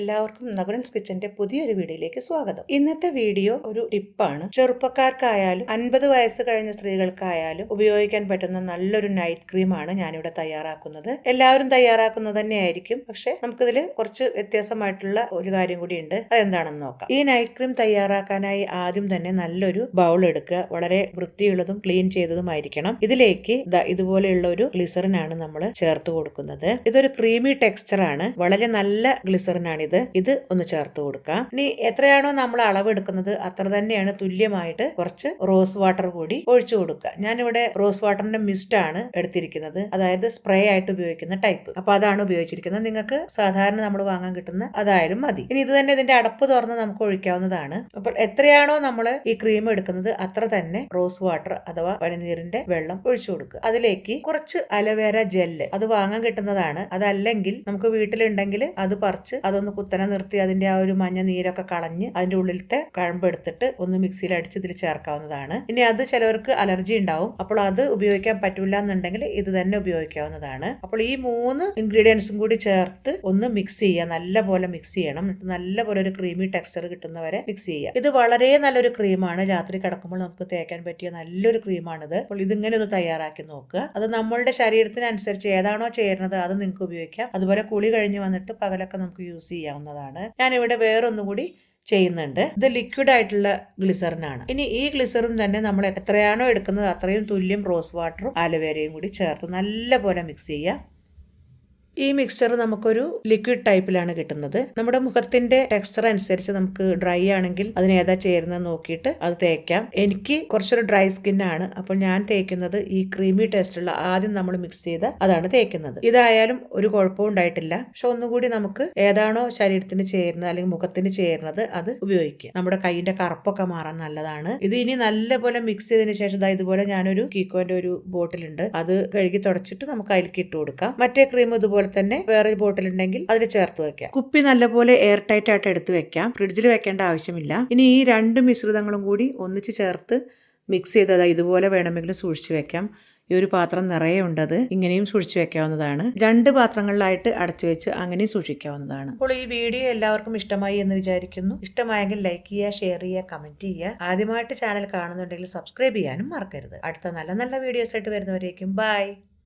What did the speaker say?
എല്ലാവർക്കും നഗരൻസ് കിച്ചന്റെ പുതിയൊരു വീഡിയോയിലേക്ക് സ്വാഗതം. ഇന്നത്തെ വീഡിയോ ഒരു ടിപ്പാണ്. ചെറുപ്പക്കാർക്കായാലും അൻപത് വയസ്സ് കഴിഞ്ഞ സ്ത്രീകൾക്കായാലും ഉപയോഗിക്കാൻ പറ്റുന്ന നല്ലൊരു നൈറ്റ് ക്രീമാണ് ഞാനിവിടെ തയ്യാറാക്കുന്നത്. എല്ലാവരും തയ്യാറാക്കുന്നത് തന്നെയായിരിക്കും. പക്ഷെ നമുക്കിതിൽ കുറച്ച് വ്യത്യാസമായിട്ടുള്ള ഒരു കാര്യം കൂടി ഉണ്ട് അതെന്താണെന്ന് നോക്കാം. ഈ നൈറ്റ് ക്രീം തയ്യാറാക്കാനായി ആദ്യം തന്നെ നല്ലൊരു ബൗൾ എടുക്കുക. വളരെ വൃത്തിയുള്ളതും ക്ലീൻ ചെയ്തതുമായിരിക്കണം. ഇതിലേക്ക് ഇതുപോലെയുള്ള ഒരു ഗ്ലിസറിനാണ് നമ്മൾ ചേർത്ത് കൊടുക്കുന്നത്. ഇതൊരു ക്രീമി ടെക്സ്ചർ ആണ്. വളരെ നല്ല ഗ്ലിസറിൻ ആണിത് ഇത് ഒന്ന് ചേർത്ത് കൊടുക്കാം. ഇനി എത്രയാണോ നമ്മൾ അളവ് എടുക്കുന്നത് അത്ര തന്നെയാണ് തുല്യമായിട്ട് കുറച്ച് റോസ് വാട്ടർ കൂടി ഒഴിച്ചു കൊടുക്കുക ഞാനിവിടെ റോസ് വാട്ടറിന്റെ മിസ്റ്റ് ആണ് എടുത്തിരിക്കുന്നത്. അതായത് സ്പ്രേ ആയിട്ട് ഉപയോഗിക്കുന്ന ടൈപ്പ്. അപ്പൊ അതാണ് ഉപയോഗിച്ചിരിക്കുന്നത്. നിങ്ങൾക്ക് സാധാരണ നമ്മൾ വാങ്ങാൻ കിട്ടുന്ന അതായാലും മതി. ഇനി ഇത് തന്നെ ഇതിന്റെ അടപ്പ് തുറന്ന് നമുക്ക് ഒഴിക്കാവുന്നതാണ്. അപ്പോൾ എത്രയാണോ നമ്മൾ ഈ ക്രീം എടുക്കുന്നത് അത്ര തന്നെ റോസ് വാട്ടർ അഥവാ പനിനീരിന്റെ വെള്ളം ഒഴിച്ചു കൊടുക്കുക. അതിലേക്ക് കുറച്ച് അലവേര ജെല്ല് അത് വാങ്ങാൻ കിട്ടുന്നതാണ്. അതല്ലെങ്കിൽ നമുക്ക് വീട്ടിലുണ്ടെങ്കിൽ അത് പറിച്ച് അതൊന്ന് കുത്തനെ നിർത്തി അതിന്റെ ആ ഒരു മഞ്ഞ നീരൊക്കെ കളഞ്ഞ് അതിന്റെ ഉള്ളിലത്തെ കഴമ്പ് എടുത്തിട്ട് ഒന്ന് മിക്സിയിൽ അടിച്ച് ഇതിൽ ചേർക്കാവുന്നതാണ്. ഇനി അത് ചിലവർക്ക് അലർജി ഉണ്ടാവും. അപ്പോൾ അത് ഉപയോഗിക്കാൻ പറ്റില്ല എന്നുണ്ടെങ്കിൽ ഇത് തന്നെ ഉപയോഗിക്കാവുന്നതാണ്. അപ്പോൾ ഈ മൂന്ന് ഇൻഗ്രീഡിയൻസും കൂടി ചേർത്ത് ഒന്ന് മിക്സ് ചെയ്യുക. നല്ല പോലെ മിക്സ് ചെയ്യണം. നല്ല പോലെ ഒരു ക്രീമി ടെക്സ്ചർ കിട്ടുന്നവരെ മിക്സ് ചെയ്യുക. ഇത് വളരെ നല്ലൊരു ക്രീമാണ്. രാത്രി കിടക്കുമ്പോൾ നമുക്ക് തേക്കാൻ പറ്റിയ നല്ലൊരു ക്രീമാണിത്. അപ്പോൾ ഇതിങ്ങനെ ഒന്ന് തയ്യാറാക്കി നോക്കുക. അത് നമ്മളുടെ ശരീരത്തിനനുസരിച്ച് ഏതാണോ ചേരുന്നത് അത് നിങ്ങൾക്ക് ഉപയോഗിക്കാം. അതുപോലെ കുളി കഴിഞ്ഞ് വന്നിട്ട് പകലൊക്കെ നമുക്ക് യൂസ് ചെയ്യാവുന്നതാണ്. ഞാനിവിടെ വേറൊന്നുകൂടി ചെയ്യുന്നുണ്ട്. ഇത് ലിക്വിഡ് ആയിട്ടുള്ള ഗ്ലിസറിനാണ് ഇനി ഈ ഗ്ലിസറിൻ തന്നെ നമ്മൾ എത്രയാണോ എടുക്കുന്നത് അത്രയും തുല്യം റോസ് വാട്ടറും ആലുവേരയും കൂടി ചേർത്ത് നല്ല പോലെ മിക്സ് ചെയ്യുക. ഈ മിക്സ്ചർ നമുക്കൊരു ലിക്വിഡ് ടൈപ്പിലാണ് കിട്ടുന്നത്. നമ്മുടെ മുഖത്തിന്റെ ടെക്സ്ചർ അനുസരിച്ച് നമുക്ക് ഡ്രൈ ആണെങ്കിൽ അതിന് ഏതാ ചേരുന്നത് നോക്കിയിട്ട് അത് തേക്കാം. എനിക്ക് കുറച്ചൊരു ഡ്രൈ സ്കിൻ ആണ്. അപ്പോൾ ഞാൻ തേക്കുന്നത് ഈ ക്രീമി ടേസ്റ്റുള്ള ആദ്യം നമ്മൾ മിക്സ് ചെയ്ത അതാണ് തേക്കുന്നത്. ഇതായാലും ഒരു കുഴപ്പവും ഉണ്ടായിട്ടില്ല. പക്ഷെ ഒന്നുകൂടി നമുക്ക് ഏതാണോ ശരീരത്തിന് ചേരുന്നത് അല്ലെങ്കിൽ മുഖത്തിന് ചേരുന്നത് അത് ഉപയോഗിക്കുക നമ്മുടെ കൈയിന്റെ കറുപ്പൊക്കെ മാറാൻ നല്ലതാണ്. ഇത് ഇനി നല്ലപോലെ മിക്സ് ചെയ്തതിന് ശേഷം ദാ ഇതുപോലെ ഞാനൊരു കീക്കോന്റെ ഒരു ബോട്ടിലുണ്ട് അത് കഴുകി തുടച്ചിട്ട് നമുക്ക് അതിലേക്ക് ഇട്ട് കൊടുക്കാം. മറ്റേ ക്രീം ഇതുപോലെ തന്നെ വേറെ ബോട്ടിൽ ഉണ്ടെങ്കിൽ അതിൽ ചേർത്ത് വെക്കാം. കുപ്പി നല്ലപോലെ എയർ ടൈറ്റ് ആയിട്ട് എടുത്ത് വെക്കാം. ഫ്രിഡ്ജിൽ വെക്കേണ്ട ആവശ്യമില്ല. ഇനി ഈ രണ്ട് മിശ്രിതങ്ങളും കൂടി ഒന്നിച്ച് ചേർത്ത് മിക്സ് ചെയ്തത് ഇതുപോലെ വേണമെങ്കിൽ സൂക്ഷിച്ചു വെക്കാം. ഈ ഒരു പാത്രം നിറയെ ഉണ്ടത്. ഇങ്ങനെയും സൂക്ഷിച്ചു വെക്കാവുന്നതാണ്. രണ്ട് പാത്രങ്ങളിലായിട്ട് അടച്ചു വെച്ച് അങ്ങനെയും സൂക്ഷിക്കാവുന്നതാണ്. അപ്പോൾ ഈ വീഡിയോ എല്ലാവർക്കും ഇഷ്ടമായി എന്ന് വിചാരിക്കുന്നു. ഇഷ്ടമായെങ്കിൽ ലൈക്ക് ചെയ്യുക ഷെയർ ചെയ്യുക കമന്റ് ചെയ്യുക. ആദ്യമായിട്ട് ചാനൽ കാണുന്നുണ്ടെങ്കിൽ സബ്സ്ക്രൈബ് ചെയ്യാനും മറക്കരുത്. അടുത്ത നല്ല നല്ല വീഡിയോസ് ആയിട്ട് വരുന്നവരേക്കും ബൈ